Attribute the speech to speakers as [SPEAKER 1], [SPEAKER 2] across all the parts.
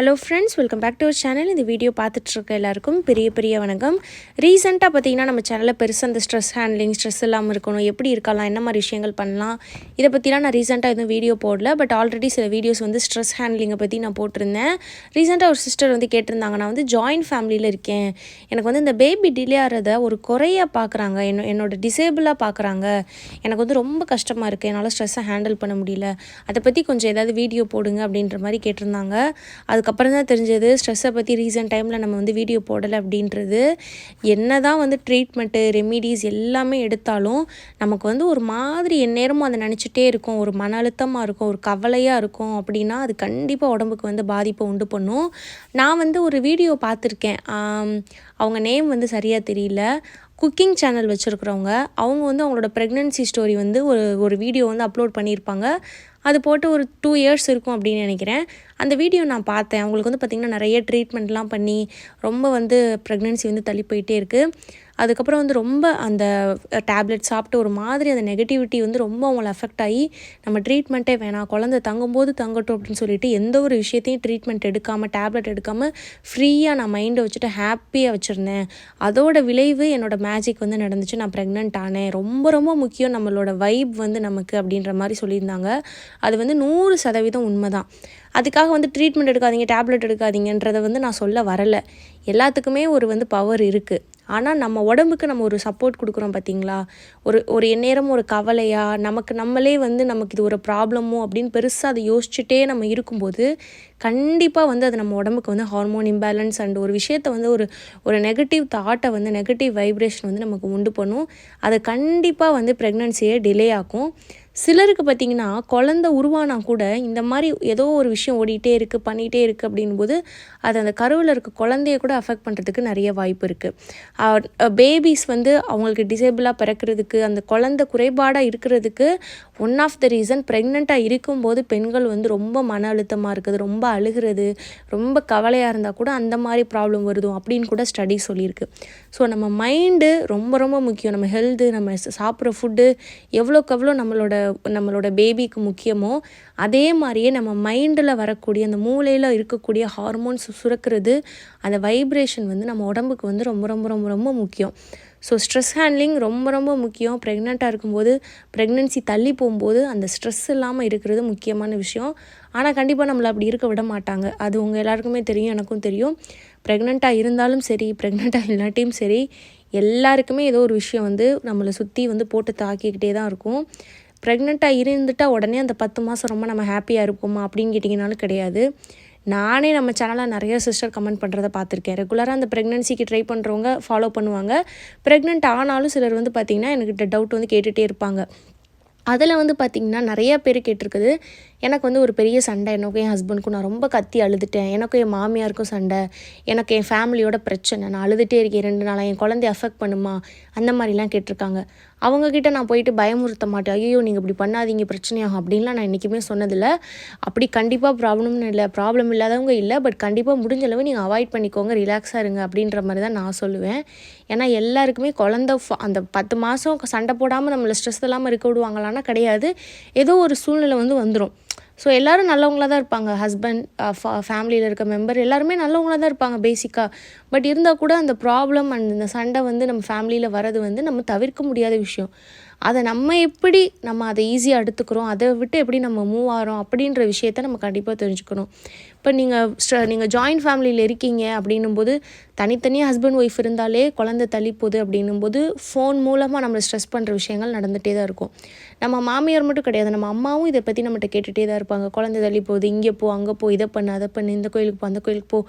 [SPEAKER 1] Hello friends welcome back to our channel இந்த video பார்த்துட்ருக்க எல்லாருக்கும் பெரிய பெரிய வணக்கம். ரீசெண்டாக பார்த்தீங்கன்னா நம்ம சேனலில் பெருசாக அந்த ஸ்ட்ரெஸ் ஹேண்ட்லிங் ஸ்ட்ரெஸ் இல்லாமல் இருக்கணும் எப்படி இருக்கலாம் என்ன மாதிரி விஷயங்கள் பண்ணலாம் இதை பற்றிலாம் நான் ரீசெண்டாக எதுவும் வீடியோ போடல. பட் ஆல்ரெடி சில வீடியோஸ் வந்து ஸ்ட்ரெஸ் ஹேண்ட்லிங்கை பற்றி நான் போட்டிருந்தேன். ரீசெண்டாக ஒரு சிஸ்டர் வந்து கேட்டிருந்தாங்க நான் வந்து ஜாயின்ட் ஃபேமிலியில் இருக்கேன். எனக்கு வந்து இந்த பேபி டிலே ஆகிறத ஒரு குறையாக பார்க்குறாங்க. என்ன என்னோட டிசேபிளாக பார்க்குறாங்க. எனக்கு வந்து ரொம்ப கஷ்டமாக இருக்குது என்னால் ஸ்ட்ரெஸ்ஸை ஹேண்டில் பண்ண முடியல. அதை பற்றி கொஞ்சம் ஏதாவது வீடியோ போடுங்க அப்படின்ற மாதிரி கேட்டிருந்தாங்க. அதுக்கப்புறம் தான் தெரிஞ்சது ஸ்ட்ரெஸ்ஸை பற்றி ரீசன்ட் டைமில் நம்ம வந்து வீடியோ போடலை அப்படின்றது. என்ன தான் வந்து ட்ரீட்மெண்ட்டு ரெமிடிஸ் எல்லாமே எடுத்தாலும் நமக்கு வந்து ஒரு மாதிரி எந்நேரமும் அதை நினச்சிட்டே இருக்கும். ஒரு மன அழுத்தமாக இருக்கும் ஒரு கவலையாக இருக்கும் அப்படின்னா அது கண்டிப்பாக உடம்புக்கு வந்து பாதிப்பை உண்டு பண்ணும். நான் வந்து ஒரு வீடியோ பார்த்துருக்கேன். அவங்க நேம் வந்து சரியாக தெரியல. குக்கிங் சேனல் வச்சுருக்குறவங்க அவங்க வந்து அவங்களோட ப்ரெக்னென்சி ஸ்டோரி வந்து ஒரு ஒரு வீடியோ வந்து அப்லோட் பண்ணியிருப்பாங்க. அது போட்டு ஒரு டூ இயர்ஸ் இருக்கும் அப்படின்னு நினைக்கிறேன். அந்த வீடியோ நான் பார்த்தேன். அவங்களுக்கு வந்து பார்த்திங்கன்னா நிறைய ட்ரீட்மெண்ட்லாம் பண்ணி ரொம்ப வந்து ப்ரெக்னென்சி வந்து தள்ளி போயிட்டே இருக்குது அதுக்கப்புறம் வந்து ரொம்ப அந்த டேப்லெட் சாப்பிட்டு ஒரு மாதிரி அந்த நெகட்டிவிட்டி வந்து ரொம்ப அவங்கள அஃபெக்ட் ஆகி நம்ம ட்ரீட்மெண்ட்டே வேணாம் குழந்தை தங்கும்போது தங்கட்டும் அப்படின்னு சொல்லிட்டு எந்த ஒரு விஷயத்தையும் ட்ரீட்மெண்ட் எடுக்காமல் டேப்லெட் எடுக்காமல் ஃப்ரீயாக நான் மைண்டை வச்சுட்டு ஹாப்பியாக வச்சுருந்தேன். அதோட விளைவு என்னோடய மேஜிக் வந்து நடந்துச்சு. நான் ப்ரெக்னென்ட் ஆனேன். ரொம்ப ரொம்ப முக்கியம் நம்மளோட வைப் வந்து நமக்கு அப்படின்ற மாதிரி சொல்லியிருந்தாங்க. அது வந்து நூறு சதவீதம் உண்மைதான். அதுக்காக வந்து ட்ரீட்மெண்ட் எடுக்காதீங்க டேப்லெட் எடுக்காதீங்கன்றதை வந்து நான் சொல்ல வரலை. எல்லாத்துக்குமே ஒரு வந்து பவர் இருக்குது ஆனால் நம்ம உடம்புக்கு நம்ம ஒரு சப்போர்ட் கொடுக்குறோம் பார்த்தீங்களா ஒரு ஒரு எந்நேரம் ஒரு கவலையாக நமக்கு நம்மளே வந்து நமக்கு இது ஒரு ப்ராப்ளமோ அப்படின்னு பெருசாக அதை யோசிச்சுட்டே நம்ம இருக்கும்போது கண்டிப்பாக வந்து அது நம்ம உடம்புக்கு வந்து ஹார்மோன் இம்பேலன்ஸ் அண்ட் ஒரு விஷயத்தை வந்து ஒரு ஒரு நெகட்டிவ் தாட்டை வந்து நெகட்டிவ் வைப்ரேஷன் வந்து நமக்கு உண்டு பண்ணும். அதை கண்டிப்பாக வந்து ப்ரெக்னன்சியை டிலே ஆக்கும். சிலருக்கு பார்த்திங்கன்னா குழந்த உருவானா கூட இந்த மாதிரி ஏதோ ஒரு விஷயம் ஓடிட்டே இருக்குது பண்ணிகிட்டே இருக்குது அப்படின்போது அது அந்த கருவில் இருக்க குழந்தைய கூட அஃபெக்ட் பண்ணுறதுக்கு நிறைய வாய்ப்பு இருக்குது பேபிஸ் வந்து அவங்களுக்கு டிசேபிளாக பிறக்கிறதுக்கு அந்த குழந்தை குறைபாடாக இருக்கிறதுக்கு ஒன் ஆஃப் த ரீசன் ப்ரெக்னெண்ட்டாக இருக்கும்போது பெண்கள் வந்து ரொம்ப மன அழுத்தமாக இருக்குது ரொம்ப அழுகிறது ரொம்ப கவலையாக இருந்தால் கூட அந்த மாதிரி ப்ராப்ளம் வருதும் அப்படின்னு கூட ஸ்டடி சொல்லியிருக்கு. ஸோ நம்ம மைண்டு ரொம்ப ரொம்ப முக்கியம். நம்ம ஹெல்த்து நம்ம சாப்பிட்ற ஃபுட்டு எவ்வளோக்கு எவ்வளோ நம்மளோட நம்மளோட பேபிக்கு முக்கியமோ அதே மாதிரியே நம்ம மைண்டில் வரக்கூடிய அந்த மூளையில் இருக்கக்கூடிய ஹார்மோன்ஸ் சுரக்கிறது அந்த வைப்ரேஷன் வந்து நம்ம உடம்புக்கு வந்து ரொம்ப ரொம்ப ரொம்ப ரொம்ப முக்கியம். ஸோ ஸ்ட்ரெஸ் ஹேண்ட்லிங் ரொம்ப ரொம்ப முக்கியம். ப்ரெக்னெண்ட்டாக இருக்கும்போது ப்ரெக்னென்சி தள்ளி போகும்போது அந்த ஸ்ட்ரெஸ் இல்லாமல் இருக்கிறது முக்கியமான விஷயம். ஆனால் கண்டிப்பாக நம்மளை அப்படி இருக்க விட மாட்டாங்க. அது உங்கள் எல்லாருக்குமே தெரியும் எனக்கும் தெரியும். ப்ரெக்னெண்ட்டாக இருந்தாலும் சரி ப்ரெக்னெண்ட்டாக இல்லாட்டியும் சரி எல்லாருக்குமே ஏதோ ஒரு விஷயம் வந்து நம்மளை சுற்றி வந்து போட்டு தாக்கிக்கிட்டே தான் இருக்கும். ப்ரெக்னெண்ட்டாக இருந்துட்டால் உடனே அந்த பத்து மாதம் ரொம்ப நம்ம ஹாப்பியாக இருப்போமா? அப்படின்னு கேட்டிங்கனாலும் கிடையாது. நானே நம்ம சேனலில் நிறைய சிஸ்டர் கமெண்ட் பண்ணுறத பார்த்துருக்கேன். ரெகுலராக அந்த ப்ரெக்னன்சிக்கு ட்ரை பண்ணுறவங்க ஃபாலோ பண்ணுவாங்க. ப்ரெக்னென்ட் ஆனாலும் சிலர் வந்து பார்த்திங்கன்னா எனக்கு டவுட் வந்து கேட்டுகிட்டே இருப்பாங்க. அதில் வந்து பார்த்திங்கன்னா நிறையா பேர் கேட்டிருக்குது எனக்கு வந்து ஒரு பெரிய சண்டை எனக்கும் என் ஹஸ்பண்ட்க்கும் நான் ரொம்ப கத்தி அழுதுட்டேன். எனக்கும் என் மாமியாருக்கும் சண்டை எனக்கு என் ஃபேமிலியோட பிரச்சனை. நான் அழுதுகிட்டே இருக்கேன். ரெண்டு நாளாக என் குழந்தைய அஃபெக்ட் பண்ணுமா? அந்த மாதிரிலாம் கேட்டிருக்காங்க. அவங்கக்கிட்ட நான் போயிட்டு பயமுறுத்த மாட்டேன். ஐயோ நீங்கள் இப்படி பண்ணாதீங்க பிரச்சனையாகும் அப்படின்லாம் நான் என்றைக்குமே சொன்னதில்லை. அப்படி கண்டிப்பாக ப்ராப்ளம்னு இல்லை ப்ராப்ளம் இல்லாதவங்க இல்லை பட் கண்டிப்பாக முடிஞ்ச அளவு நீங்கள் அவாய்ட் பண்ணிக்கோங்க ரிலாக்ஸாக இருங்க அப்படின்ற மாதிரி தான் நான் சொல்லுவேன். ஏன்னா எல்லாருக்குமே குழந்த அந்த பத்து மாதம் சண்டை போடாமல் நம்மளை ஸ்ட்ரெஸ் இல்லாமல் இருக்க விடுவாங்களான்னா கிடையாது. ஏதோ ஒரு சூழ்நிலை வந்து வந்துடும் ஸோ எல்லோரும் நல்லவங்களா தான் இருப்பாங்க. ஹஸ்பண்ட் ஃபேமிலியில் uh, இருக்க மெம்பர் எல்லாருமே நல்லவங்களா தான் இருப்பாங்க பேசிக்காக பட் இருந்தால் கூட அந்த ப்ராப்ளம் அண்ட் இந்த சண்டை வந்து நம்ம ஃபேமிலியில் வர்றது வந்து நம்ம தவிர்க்க முடியாத விஷயம். அதை நம்ம எப்படி நம்ம அதை ஈஸியாக எடுத்துக்கிறோம்? அதை விட்டு எப்படி நம்ம மூவ் ஆகிறோம் அப்படின்ற விஷயத்த நம்ம கண்டிப்பாக தெரிஞ்சுக்கணும். இப்போ நீங்கள் நீங்கள் ஜாயின்ட் ஃபேமிலியில் இருக்கீங்க அப்படின்னும் போது தனித்தனியாக ஹஸ்பண்ட் ஒய்ஃப் இருந்தாலே குழந்தை தள்ளிப்போது அப்படின்னும் போது ஃபோன் மூலமாக நம்மளை ஸ்ட்ரெஸ் பண்ணுற விஷயங்கள் நடந்துகிட்டே தான் இருக்கும். நம்ம மாமியார் மட்டும் கிடையாது நம்ம அம்மாவும் இதை பற்றி நம்மகிட்ட கேட்டுகிட்டே தான் இருப்பாங்க. குழந்தை தள்ளி போகுது இங்கே போ அங்கே போ இதை பண்ணு அதை பண்ணு இந்த கோயிலுக்கு போ அந்த கோயிலுக்கு போ.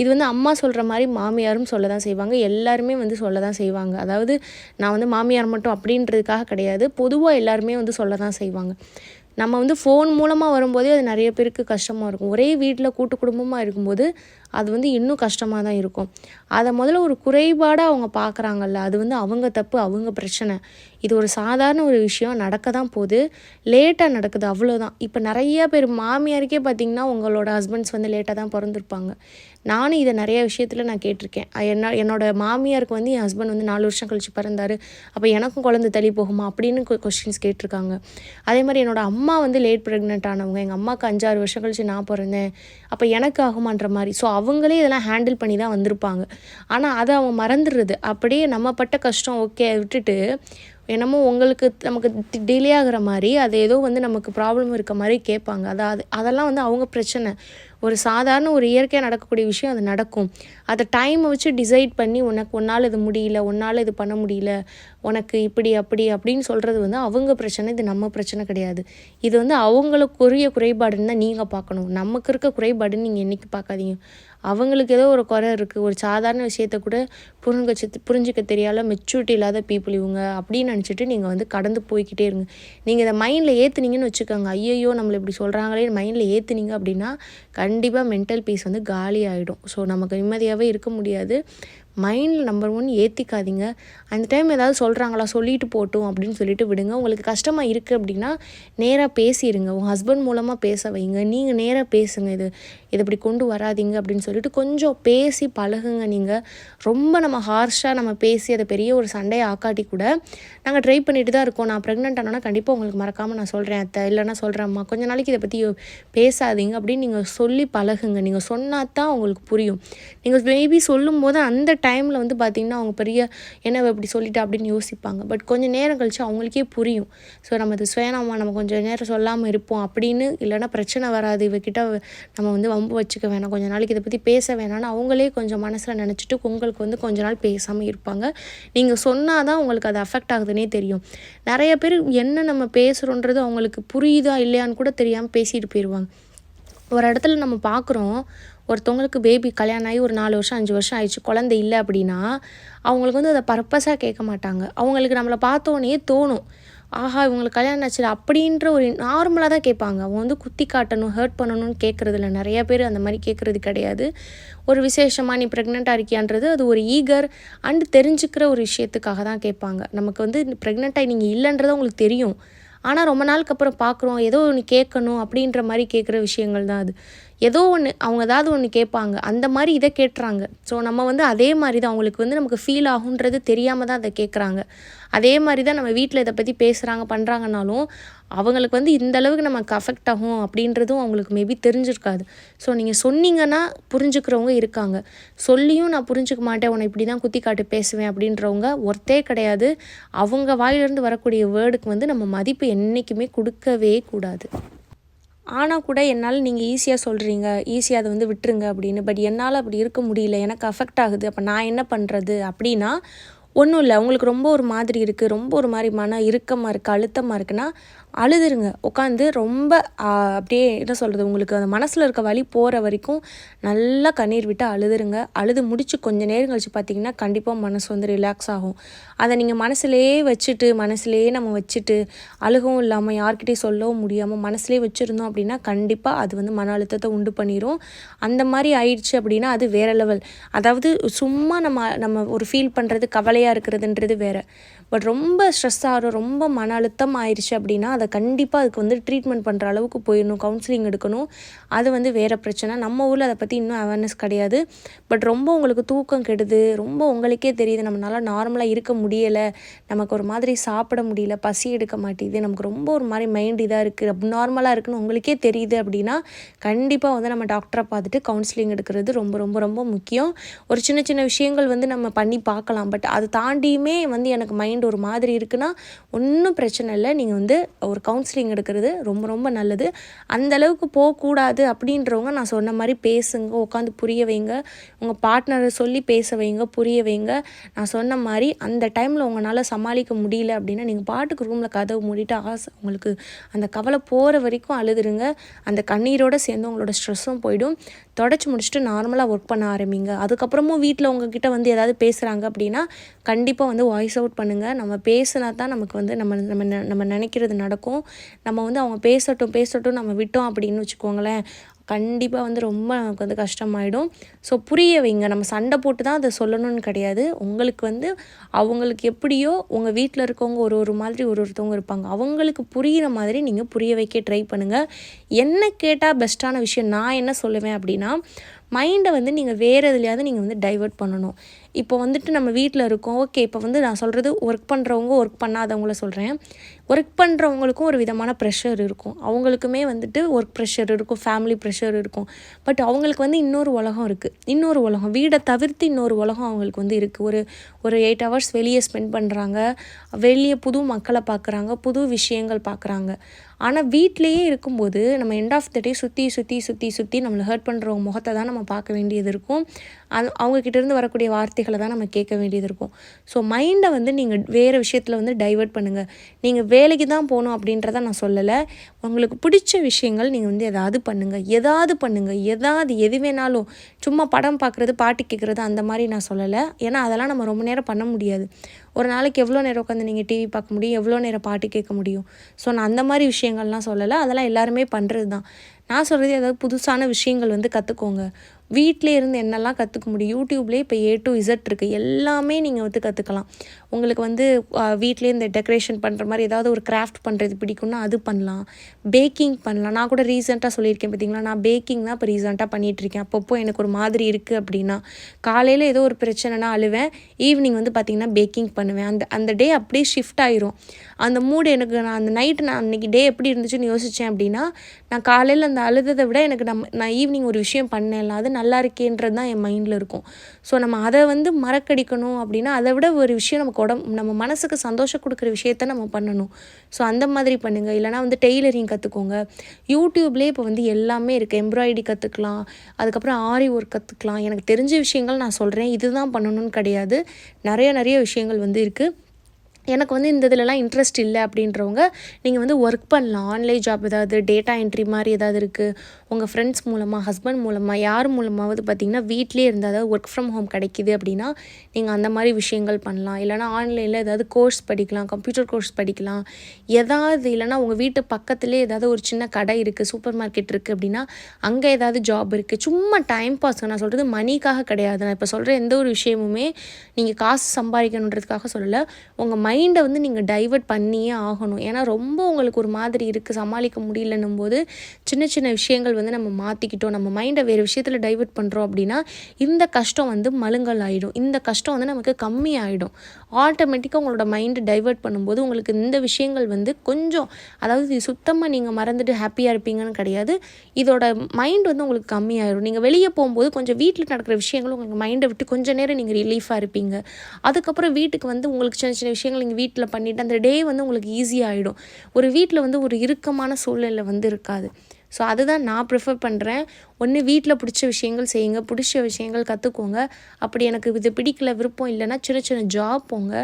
[SPEAKER 1] இது வந்து அம்மா சொல்கிற மாதிரி மாமியாரும் சொல்ல தான் செய்வாங்க. எல்லாருமே வந்து சொல்ல தான் செய்வாங்க. அதாவது நான் வந்து மாமியார் மட்டும் அப்படின்றதுக்காக கிடையாது பொதுவாக எல்லாருமே வந்து சொல்ல தான் செய்வாங்க. நம்ம வந்து ஃபோன் மூலமாக வரும்போதே அது நிறைய பேருக்கு கஷ்டமாக இருக்கும். ஒரே வீட்டில் கூட்டு குடும்பமாக இருக்கும்போது அது வந்து இன்னும் கஷ்டமாக தான் இருக்கும். அதை முதல்ல ஒரு குறைபாடாக அவங்க பார்க்குறாங்கல்ல அது வந்து அவங்க தப்பு அவங்க பிரச்சனை. இது ஒரு சாதாரண ஒரு விஷயம் நடக்க தான் போகுது. லேட்டாக நடக்குது அவ்வளோதான் இப்போ நிறைய பேர் மாமியாருக்கே பார்த்திங்கன்னா உங்களோட ஹஸ்பண்ட்ஸ் வந்து லேட்டாக தான் பிறந்திருப்பாங்க. நானும் இதை நிறைய விஷயத்தில் நான் கேட்டிருக்கேன். என்ன என்னோடய மாமியாருக்கு வந்து என் ஹஸ்பண்ட் வந்து நாலு வருஷம் கழிச்சு பிறந்தாரு. அப்போ எனக்கும் குழந்தை தள்ளி போகுமா? அப்படின்னு கொஸ்டின்ஸ் கேட்டிருக்காங்க. அதே மாதிரி என்னோடய அம்மா வந்து லேட் ப்ரெக்னென்ட் ஆனவங்க. எங்கள் அம்மாவுக்கு அஞ்சாறு வருஷம் கழிச்சு நான் பிறந்தேன். அப்போ எனக்கு ஆகுமான்ற மாதிரி. ஸோ அவங்களே இதெல்லாம் ஹேண்டில் பண்ணி தான் வந்திருப்பாங்க. ஆனால் அதை அவன் மறந்துடுறது. அப்படியே நம்ம பட்ட கஷ்டம் ஓகே விட்டுட்டு என்னமோ உங்களுக்கு நமக்கு டிலே ஆகிற மாதிரி அது ஏதோ வந்து நமக்கு ப்ராப்ளம் இருக்க மாதிரி கேட்பாங்க. அதாவது அதெல்லாம் வந்து அவங்க பிரச்சனை. ஒரு சாதாரண ஒரு இயற்கையாக நடக்கக்கூடிய விஷயம் அது நடக்கும். அதை டைமை வச்சு டிசைட் பண்ணி உனக்கு ஒன்றால் இது முடியல ஒன்றால் இது பண்ண முடியல உனக்கு இப்படி அப்படி அப்படின்னு சொல்கிறது வந்து அவங்க பிரச்சனை இது நம்ம பிரச்சனை கிடையாது. இது வந்து அவங்களுக்குரிய குறைபாடுன்னு தான் நீங்கள் பார்க்கணும். நமக்கு இருக்க குறைபாடுன்னு நீங்கள் என்றைக்கு பார்க்காதீங்க. அவங்களுக்கு ஏதோ ஒரு குறை இருக்குது ஒரு சாதாரண விஷயத்த கூட புரிஞ்சுக்க புரிஞ்சிக்க தெரியாத மெச்சூரிட்டி இல்லாத பீப்புள் இவங்க அப்படின்னு நினச்சிட்டு நீங்கள் வந்து கடந்து போய்கிட்டே இருங்க. நீங்கள் இதை மைண்டில் ஏற்றுனீங்கன்னு வச்சுக்கோங்க. ஐயையோ நம்மளை இப்படி சொல்கிறாங்களே மைண்டில் ஏற்றுனீங்க அப்படின்னா கண்டிப்பாக மென்டல் பீஸ் வந்து காலி ஆகிடும் ஸோ நமக்கு நிம்மதியாகவே இருக்க முடியாது. மைண்டில் நம்பர் ஒன் ஏற்றிக்காதீங்க அந்த டைம் ஏதாவது சொல்கிறாங்களா சொல்லிட்டு போட்டோம் அப்படின்னு சொல்லிட்டு விடுங்க. உங்களுக்கு கஷ்டமாக இருக்குது அப்படின்னா நேராக பேசிடுங்க உங்கள் ஹஸ்பண்ட் மூலமாக பேச வைங்க. நீங்கள் நேராக பேசுங்க. இது இதை இப்படி கொண்டு வராதிங்க அப்படின்னு சொல்லிட்டு கொஞ்சம் பேசி பழகுங்க நீங்கள் ரொம்ப நம்ம ஹார்ஷாக நம்ம பேசி அதை பெரிய ஒரு சண்டையை ஆக்காட்டி கூட நாங்கள் ட்ரை பண்ணிட்டு தான் இருக்கோம். நான் ப்ரெக்னென்ட் ஆனோன்னா கண்டிப்பாக உங்களுக்கு மறக்காமல் நான் சொல்கிறேன் அத்தை. இல்லைன்னா சொல்கிறேம்மா கொஞ்ச நாளைக்கு இதை பற்றி பேசாதீங்க அப்படின்னு நீங்கள் சொல்லி பழகுங்க. நீங்கள் சொன்னால் தான் உங்களுக்கு புரியும். நீங்கள் மேபி சொல்லும்போது அந்த டைம் டைமில் வந்து பார்த்திங்கன்னா அவங்க பெரிய என்ன இப்படி சொல்லிட்டா அப்படின்னு யோசிப்பாங்க. பட் கொஞ்சம் நேரம் கழித்து அவங்களுக்கே புரியும். ஸோ நம்ம இது சுயநமா நம்ம கொஞ்சம் நேரம் சொல்லாமல் இருப்போம் அப்படின்னு இல்லைனா பிரச்சனை வராது. இவகிட்ட நம்ம வந்து வம்பு வச்சுக்க வேணாம். கொஞ்சம் நாளைக்கு இதை பற்றி பேச வேணாம்னு அவங்களே கொஞ்சம் மனசில் நினச்சிட்டு உங்களுக்கு வந்து கொஞ்ச நாள் பேசாமல் இருப்பாங்க. நீங்கள் சொன்னால் தான் உங்களுக்கு அது அஃபெக்ட் ஆகுதுன்னே தெரியும். நிறைய பேர் என்ன நம்ம பேசுகிறோன்றது அவங்களுக்கு புரியுதா இல்லையான்னு கூட தெரியாமல் பேசிட்டு போயிடுவாங்க ஒரு இடத்துல நம்ம பார்க்குறோம் ஒருத்தவங்களுக்கு பேபி கல்யாணம் ஆகி ஒரு நாலு வருஷம் அஞ்சு வருஷம் ஆயிடுச்சு. குழந்தை இல்லை அப்படின்னா அவங்களுக்கு வந்து அதை பர்பஸாக கேட்க மாட்டாங்க. அவங்களுக்கு நம்மளை பார்த்தோன்னே தோணும். ஆஹா இவங்களுக்கு கல்யாணம் ஆச்சு அப்படின்ற ஒரு நார்மலாக தான் கேட்பாங்க. அவங்க வந்து குத்தி காட்டணும் ஹர்ட் பண்ணணும்னு கேட்குறதுல நிறைய பேர் அந்த மாதிரி கேட்குறது கிடையாது. ஒரு விசேஷமாக நீ ப்ரெக்னெண்ட்டாக இருக்கியான்றது அது ஒரு ஈகர் அண்ட் தெரிஞ்சுக்கிற ஒரு விஷயத்துக்காக தான் கேட்பாங்க. நமக்கு வந்து ப்ரெக்னெண்ட்டாக நீங்கள் இல்லைன்றது உங்களுக்கு தெரியும். ஆனால் ரொம்ப நாளுக்கு அப்புறம் பார்க்குறோம். ஏதோ ஒன்று கேட்கணும் அப்படின்ற மாதிரி கேட்குற விஷயங்கள் தான் அது. ஏதோ ஒன்று அவங்க ஏதாவது ஒன்று கேட்பாங்க. அந்த மாதிரி இதை கேட்டுறாங்க ஸோ நம்ம வந்து அதே மாதிரி தான் அவங்களுக்கு வந்து நமக்கு ஃபீல் ஆகுன்றது தெரியாமல் தான் அதை கேட்குறாங்க. அதே மாதிரி தான் நம்ம வீட்டில் இதை பற்றி பேசுகிறாங்க பண்ணுறாங்கனாலும் அவங்களுக்கு வந்து இந்த அளவுக்கு நமக்கு அஃபெக்ட் ஆகும் அப்படின்றதும் அவங்களுக்கு மேபி தெரிஞ்சிருக்காது. ஸோ நீங்கள் சொன்னீங்கன்னா புரிஞ்சுக்கிறவங்க இருக்காங்க. சொல்லியும் நான் புரிஞ்சுக்க மாட்டேன். உன்னை இப்படி தான் குத்தி காட்டு பேசுவேன் அப்படின்றவங்க ஒருத்தே கிடையாது. அவங்க வாயிலிருந்து வரக்கூடிய வேர்டுக்கு வந்து நம்ம மதிப்பு என்றைக்குமே கொடுக்கவே கூடாது. ஆனால் கூட என்னால் நீங்கள் ஈஸியாக சொல்கிறீங்க ஈஸியாக அதை வந்து விட்டுருங்க அப்படின்னு. பட் என்னால் அப்படி இருக்க முடியல. எனக்கு அஃபெக்ட் ஆகுது. அப்போ நான் என்ன பண்ணுறது அப்படின்னா ஒன்றும் இல்லை உங்களுக்கு ரொம்ப ஒரு மாதிரி இருக்குது ரொம்ப ஒரு மாதிரி மன இறுக்கமாக இருக்குது அழுத்தமாக இருக்குன்னா அழுதுருங்க. உட்காந்து ரொம்ப அப்படியே என்ன சொல்கிறது உங்களுக்கு அந்த மனசில் இருக்க வழி போகிற வரைக்கும் நல்லா கண்ணீர் விட்டு அழுதுருங்க. அழுது முடிச்சு கொஞ்சம் நேரம் கழிச்சு பார்த்தீங்கன்னா கண்டிப்பாக மனசு வந்து ரிலாக்ஸ் ஆகும். அதை நீங்கள் மனசுலேயே வச்சுட்டு மனசுலேயே நம்ம வச்சுட்டு அழுகவும் இல்லாமல் யார்கிட்டையும் சொல்லவும் முடியாமல் மனசுலேயே வச்சுருந்தோம் அப்படின்னா கண்டிப்பாக அது வந்து மன அழுத்தத்தை உண்டு பண்ணிடும் அந்த மாதிரி ஆயிடுச்சு அப்படின்னா அது வேறு லெவல் அதாவது சும்மா நம்ம நம்ம ஒரு ஃபீல் பண்ணுறது கவலை வேலையாக இருக்கிறதுன்றது வேறு. பட் ரொம்ப ஸ்ட்ரெஸ் ஆகிறோம் ரொம்ப மன அழுத்தம் ஆயிடுச்சு அப்படின்னா அதை கண்டிப்பாக அதுக்கு வந்து ட்ரீட்மெண்ட் பண்ணுற அளவுக்கு போயிடணும் கவுன்சிலிங் எடுக்கணும். அது வந்து வேறு பிரச்சனை. நம்ம ஊரில் அதை பற்றி இன்னும் அவேர்னஸ் கிடையாது. பட் ரொம்ப உங்களுக்கு தூக்கம் கெடுது ரொம்ப உங்களுக்கே தெரியுது நம்மளால் நார்மலாக இருக்க முடியலை நமக்கு ஒரு மாதிரி சாப்பிட முடியல பசி எடுக்க மாட்டேங்குது நமக்கு ரொம்ப ஒரு மாதிரி மைண்ட் இதாக இருக்குது அப்படி நார்மலாக இருக்குன்னு உங்களுக்கே தெரியுது அப்படின்னா கண்டிப்பாக வந்து நம்ம டாக்டரை பார்த்துட்டு கவுன்சிலிங் எடுக்கிறது ரொம்ப ரொம்ப ரொம்ப முக்கியம். ஒரு சின்ன சின்ன விஷயங்கள் வந்து நம்ம பண்ணி பார்க்கலாம். பட் அது தாண்டியுமே வந்து எனக்கு மைண்ட் ஒரு மாதிரி இருக்குன்னா ஒன்றும் பிரச்சனை இல்லை. நீங்கள் வந்து ஒரு கவுன்சிலிங் எடுக்கிறது ரொம்ப ரொம்ப நல்லது. அந்தளவுக்கு போகக்கூடாது அப்படின்றவங்க நான் சொன்ன மாதிரி பேசுங்க உட்காந்து புரிய வைங்க. உங்கள் பார்ட்னரை சொல்லி பேச வைங்க புரிய வைங்க. நான் சொன்ன மாதிரி அந்த டைமில் உங்களால் சமாளிக்க முடியல அப்படின்னா நீங்கள் பாட்டுக்கு ரூமில் கதவு மூடிட்டு ஆசை உங்களுக்கு அந்த கவலை போகிற வரைக்கும் அழுதுருங்க. அந்த கண்ணீரோடு சேர்ந்து உங்களோட ஸ்ட்ரெஸ்ஸும் போயிடும். தொடச்சி முடிச்சுட்டு நார்மலாக ஒர்க் பண்ண ஆரம்பிங்க. அதுக்கப்புறமும் வீட்டில் உங்ககிட்ட வந்து ஏதாவது பேசுகிறாங்க அப்படின்னா கண்டிப்பாக வந்து வாய்ஸ் அவுட் பண்ணுங்கள் நம்ம பேசினா தான் நமக்கு வந்து நம்ம நம்ம நம்ம நினைக்கிறது நடக்கும். நம்ம வந்து அவங்க பேசட்டும் பேசட்டும் நம்ம விட்டோம் அப்படின்னு வச்சுக்கோங்களேன் கண்டிப்பாக வந்து ரொம்ப நமக்கு வந்து கஷ்டமாயிடும். ஸோ புரிய வைங்க. நம்ம சண்டை போட்டு தான் அதை சொல்லணும்னு கிடையாது. உங்களுக்கு வந்து அவங்களுக்கு எப்படியோ உங்கள் வீட்டில் இருக்கவங்க ஒரு ஒரு மாதிரி ஒரு ஒருத்தவங்க இருப்பாங்க. அவங்களுக்கு புரிகிற மாதிரி நீங்கள் புரிய வைக்க ட்ரை பண்ணுங்கள் என்ன கேட்டால் பெஸ்ட்டான விஷயம் நான் என்ன சொல்லுவேன் அப்படின்னா மைண்டை வந்து நீங்கள் வேறு எதுலையாவது நீங்கள் வந்து டைவெர்ட் பண்ணணும். இப்போ வந்துட்டு நம்ம வீட்டில் இருக்கோம் ஓகே இப்போ வந்து நான் சொல்கிறது ஒர்க் பண்ணுறவங்க ஒர்க் பண்ணாதவங்கள சொல்கிறேன் ஒர்க் பண்ணுறவங்களுக்கும் ஒரு விதமான ப்ரெஷர் இருக்கும். அவங்களுக்குமே வந்துட்டு ஒர்க் ப்ரெஷர் இருக்கும் ஃபேமிலி ப்ரெஷர் இருக்கும். பட் அவங்களுக்கு வந்து இன்னொரு உலகம் இருக்குது இன்னொரு உலகம் வீடை தவிர்த்து இன்னொரு உலகம் அவங்களுக்கு வந்து இருக்குது ஒரு ஒரு எயிட் ஹவர்ஸ் வெளியே ஸ்பெண்ட் பண்ணுறாங்க வெளியே புது மக்களை பார்க்குறாங்க புது விஷயங்கள் பார்க்குறாங்க ஆனால் வீட்லேயே இருக்கும்போது நம்ம எண்ட் ஆஃப் த டே சுற்றி சுற்றி சுற்றி சுற்றி நம்மளை ஹர்ட் பண்ணுறவங்க முகத்தை தான் நம்ம பார்க்க வேண்டியது இருக்கும். அது அவங்கக்கிட்டேருந்து வரக்கூடிய வார்த்தைகளை தான் நம்ம கேட்க வேண்டியது இருக்கும். ஸோ மைண்டை வந்து நீங்கள் வேறு விஷயத்தில் வந்து டைவெர்ட் பண்ணுங்கள் நீங்கள் வேலைக்கு தான் போகணும் அப்படின்றத நான் சொல்லலை. உங்களுக்கு பிடிச்ச விஷயங்கள் நீங்கள் வந்து எதாவது பண்ணுங்கள் எதாவது பண்ணுங்கள் எதாவது எது வேணாலும் சும்மா படம் பார்க்குறது பாட்டு கேட்குறது அந்த மாதிரி நான் சொல்லலை. ஏன்னா அதெல்லாம் நம்ம ரொம்ப நேரம் பண்ண முடியாது. ஒரு நாளைக்கு எவ்வளோ நேரம் உட்காந்து நீங்கள் டிவி பார்க்க முடியும்? எவ்வளோ நேரம் பாட்டு கேட்க முடியும்? ஸோ நான் அந்த மாதிரி விஷயங்கள்லாம் சொல்லலை. அதெல்லாம் எல்லாருமே பண்ணுறது தான். நான் சொல்கிறது ஏதாவது புதுசான விஷயங்கள் வந்து கற்றுக்கோங்க வீட்டிலே இருந்து என்னெல்லாம் கற்றுக்க முடியும்? யூடியூப்லேயே இப்போ ஏ டு இசட் இருக்குது எல்லாமே நீங்கள் வந்து கற்றுக்கலாம் உங்களுக்கு வந்து வீட்டிலே இந்த டெக்கரேஷன் பண்ணுற மாதிரி ஏதாவது ஒரு கிராஃப்ட் பண்ணுறது பிடிக்கும்னா அது பண்ணலாம். பேக்கிங் பண்ணலாம். நான் கூட ரீசெண்டாக சொல்லியிருக்கேன் பார்த்தீங்களா நான் பேக்கிங் தான் இப்போ ரீசெண்டாக பண்ணிகிட்ருக்கேன் அப்பப்போ எனக்கு ஒரு மாதிரி இருக்குது அப்படின்னா. காலையில் ஏதோ ஒரு பிரச்சனைனா அழுவேன். ஈவினிங் வந்து பார்த்திங்கன்னா பேக்கிங் பண்ணுவேன். அந்த அந்த டே அப்படியே ஷிஃப்ட் ஆயிரும். அந்த மூடு எனக்கு நான் அந்த நைட்டு நான் அன்றைக்கி டே எப்படி இருந்துச்சுன்னு யோசித்தேன் அப்படின்னா நான் காலையில் அந்த அழுததை விட எனக்கு நம்ம நான் ஈவினிங் ஒரு விஷயம் பண்ணேன் அது நல்லா இருக்கேன்றது தான் என் மைண்டில் இருக்கும். ஸோ நம்ம அதை வந்து மறக்கடிக்கணும் அப்படின்னா அதை விட ஒரு விஷயம் நமக்கு உடம்பு நம்ம மனசுக்கு சந்தோஷம் கொடுக்குற விஷயத்த நம்ம பண்ணணும். ஸோ அந்த மாதிரி பண்ணுங்கள் இல்லைனா வந்து டெய்லரிங் கற்றுக்கோங்க யூடியூப்லேயே இப்போ வந்து எல்லாமே இருக்குது எம்ப்ராய்டரி கற்றுக்கலாம் அதுக்கப்புறம் ஆரி ஒர்க் கற்றுக்கலாம் எனக்கு தெரிஞ்ச விஷயங்கள் நான் சொல்கிறேன் இதுதான் பண்ணணும்னு கிடையாது. நிறைய நிறைய விஷயங்கள் வந்து இருக்குது எனக்கு வந்து இந்த இதிலலாம் இன்ட்ரெஸ்ட் இல்லை அப்படின்றவங்க நீங்கள் வந்து ஒர்க் பண்ணலாம். ஆன்லைன் ஜாப் ஏதாவது டேட்டா என்ட்ரி மாதிரி ஏதாவது இருக்குது உங்கள் ஃப்ரெண்ட்ஸ் மூலமாக ஹஸ்பண்ட் மூலமாக யார் மூலமாவது பார்த்திங்கன்னா வீட்லேயே இருந்தால் அதாவது ஒர்க் ஃப்ரம் ஹோம் கிடைக்கிது அப்படின்னா நீங்கள் அந்த மாதிரி விஷயங்கள் பண்ணலாம். இல்லைனா ஆன்லைனில் ஏதாவது கோர்ஸ் படிக்கலாம் கம்ப்யூட்டர் கோர்ஸ் படிக்கலாம். ஏதாவது இல்லைனா உங்கள் வீட்டு பக்கத்துலேயே ஏதாவது ஒரு சின்ன கடை இருக்குது சூப்பர் மார்க்கெட் இருக்குது அப்படின்னா அங்கே ஏதாவது ஜாப் இருக்குது சும்மா டைம் பாஸ் நான் சொல்கிறது மணிக்காக கிடையாது. நான் இப்போ சொல்கிற எந்த ஒரு விஷயமுமே நீங்கள் காசு சம்பாதிக்கணுன்றதுக்காக சொல்லலை. உங்கள் மைண்டை வந்து நீங்கள் டைவெர்ட் பண்ணியே ஆகணும். ஏன்னா ரொம்ப உங்களுக்கு ஒரு மாதிரி இருக்குது சமாளிக்க முடியலன்னும் போது சின்ன சின்ன விஷயங்கள் வந்து நம்ம மாற்றிக்கிட்டோம் நம்ம மைண்டை வேறு விஷயத்தில் டைவெர்ட் பண்ணுறோம் அப்படின்னா இந்த கஷ்டம் வந்து மழுங்கல் ஆகிடும் இந்த கஷ்டம் வந்து நமக்கு கம்மி ஆகிடும் ஆட்டோமேட்டிக்காக உங்களோட மைண்டு டைவெர்ட் பண்ணும்போது உங்களுக்கு இந்த விஷயங்கள் வந்து கொஞ்சம் அதாவது சுத்தமாக நீங்கள் மறந்துட்டு ஹாப்பியாக இருப்பீங்கன்னு கிடையாது. இதோட மைண்ட் வந்து உங்களுக்கு கம்மியாயிடும். நீங்கள் வெளியே போகும்போது கொஞ்சம் வீட்டில் நடக்கிற விஷயங்கள் உங்களுக்கு மைண்டை விட்டு கொஞ்சம் நேரம் நீங்கள் ரிலீஃபாக இருப்பீங்க. அதுக்கப்புறம் வீட்டுக்கு வந்து உங்களுக்கு சின்ன சின்ன விஷயங்கள் நீங்கள் வீட்டில் பண்ணிவிட்டு அந்த டே வந்து உங்களுக்கு ஈஸியாகிடும் ஒரு வீட்டில் வந்து ஒரு இறுக்கமான சூழ்நிலை வந்து இருக்காது. ஸோ அதுதான் நான் ப்ரிஃபர் பண்ணுறேன் ஒன்று வீட்டில் பிடிச்ச விஷயங்கள் செய்யுங்க பிடிச்ச விஷயங்கள் கற்றுக்கோங்க அப்படி எனக்கு இது பிடிக்கல விருப்பம் இல்லைன்னா சின்ன சின்ன ஜாப் போங்க.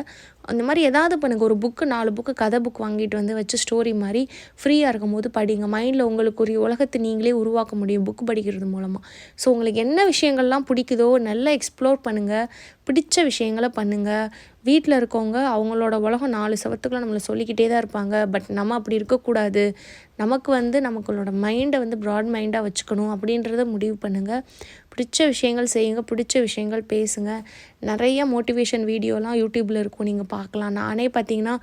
[SPEAKER 1] அந்த மாதிரி ஏதாவது பண்ணுங்கள் ஒரு புக்கு நாலு புக்கு கதை புக் வாங்கிட்டு வந்து வச்சு ஸ்டோரி மாதிரி ஃப்ரீயாக இருக்கும் போது படிங்க. மைண்டில் உங்களுக்கு ஒரு உலகத்தை நீங்களே உருவாக்க முடியும் புக் படிக்கிறது மூலமாக ஸோ உங்களுக்கு என்ன விஷயங்கள்லாம் பிடிக்குதோ நல்லா எக்ஸ்ப்ளோர் பண்ணுங்கள் பிடிச்ச விஷயங்களை பண்ணுங்கள் வீட்டில் இருக்கவங்க அவங்களோட உலகம் நாலு சவத்துக்குள்ள நம்மளை சொல்லிக்கிட்டே தான் இருப்பாங்க. பட் நம்ம அப்படி இருக்கக்கூடாது. நமக்கு வந்து நமக்களோட மைண்டை வந்து ப்ராட் மைண்டாக வச்சுக்கணும் அப்படின்றத முடிவு பண்ணுங்கள் பிடிச்ச விஷயங்கள் செய்யுங்க. பிடிச்ச விஷயங்கள் பேசுங்க. நிறைய மோட்டிவேஷன் வீடியோலாம் யூடியூப்பில் இருக்கும். நீங்கள் பார்க்கலாம். நானே பார்த்தீங்கன்னா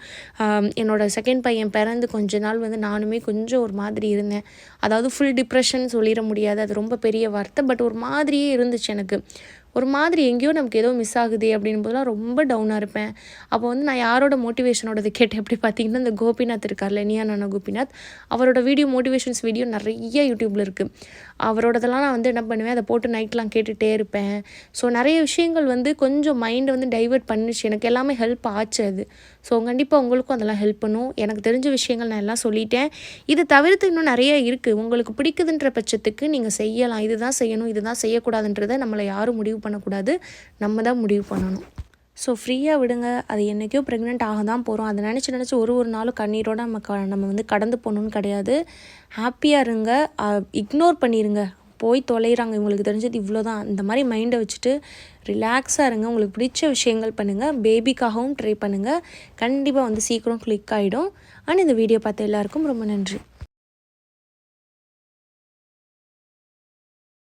[SPEAKER 1] என்னோடய செகண்ட் பையன் பிறந்து கொஞ்ச நாள் வந்து நானுமே கொஞ்சம் ஒரு மாதிரி இருந்தேன். அதாவது ஃபுல் டிப்ரெஷன் சொல்லிட முடியாது. அது ரொம்ப பெரிய வார்த்தை. பட் ஒரு மாதிரியே இருந்துச்சு எனக்கு. ஒரு மாதிரி எங்கேயோ நமக்கு ஏதோ மிஸ் ஆகுது அப்படின் போதெல்லாம் ரொம்ப டவுனாக இருப்பேன். அப்போ வந்து நான் யாரோட மோட்டிவேஷனோடது கேட்டேன்? எப்படி பார்த்தீங்கன்னா இந்த கோபிநாத் இருக்கார்ல நியா நானா கோபிநாத் அவரோட வீடியோ மோட்டிவேஷன்ஸ் வீடியோ நிறைய யூடியூப்பில் இருக்குது அவரோடதெல்லாம் நான் வந்து என்ன பண்ணுவேன் அதை போட்டு நைட்லாம் கேட்டுகிட்டே இருப்பேன். ஸோ நிறைய விஷயங்கள் வந்து கொஞ்சம் மைண்டை வந்து டைவெர்ட் பண்ணிச்சு எனக்கு எல்லாமே ஹெல்ப் ஆச்சு அது. ஸோ கண்டிப்பாக உங்களுக்கும் அதெல்லாம் ஹெல்ப் பண்ணும். எனக்கு தெரிஞ்ச விஷயங்கள் நான் எல்லாம் சொல்லிட்டேன். இது தவிர்த்து இன்னும் நிறைய இருக்குது உங்களுக்கு பிடிக்குதுன்ற பட்சத்துக்கு நீங்கள் செய்யலாம். இதுதான் செய்யணும் இதுதான் செய்யக்கூடாதுன்றதை நம்மளை யாரும் முடிவு பண்ணக்கூடாது. நம்ம தான் முடிவு பண்ணணும். ஸோ ஃப்ரீயாக விடுங்க. அது என்றைக்கோ ப்ரெக்னென்ட் ஆக தான் போகிறோம் அதை நினச்சி நினச்சி ஒரு ஒரு நாளும் கண்ணீரோடு நம்ம க நம்ம வந்து கடந்து போகணுன்னு கிடையாது. ஹாப்பியாக இருங்க. இக்னோர் பண்ணிடுங்க போய் தொலைகிறாங்க இவங்களுக்கு தெரிஞ்சது இவ்வளோ தான் இந்த மாதிரி மைண்டை வச்சுட்டு ரிலாக்ஸாக இருங்க. உங்களுக்கு பிடிச்ச விஷயங்கள் பண்ணுங்கள் பேபிக்காகவும் ட்ரை பண்ணுங்கள் கண்டிப்பாக வந்து சீக்கிரம் கிளிக் ஆகிடும் அண்ட் இந்த வீடியோ பார்த்த எல்லாருக்கும் ரொம்ப நன்றி.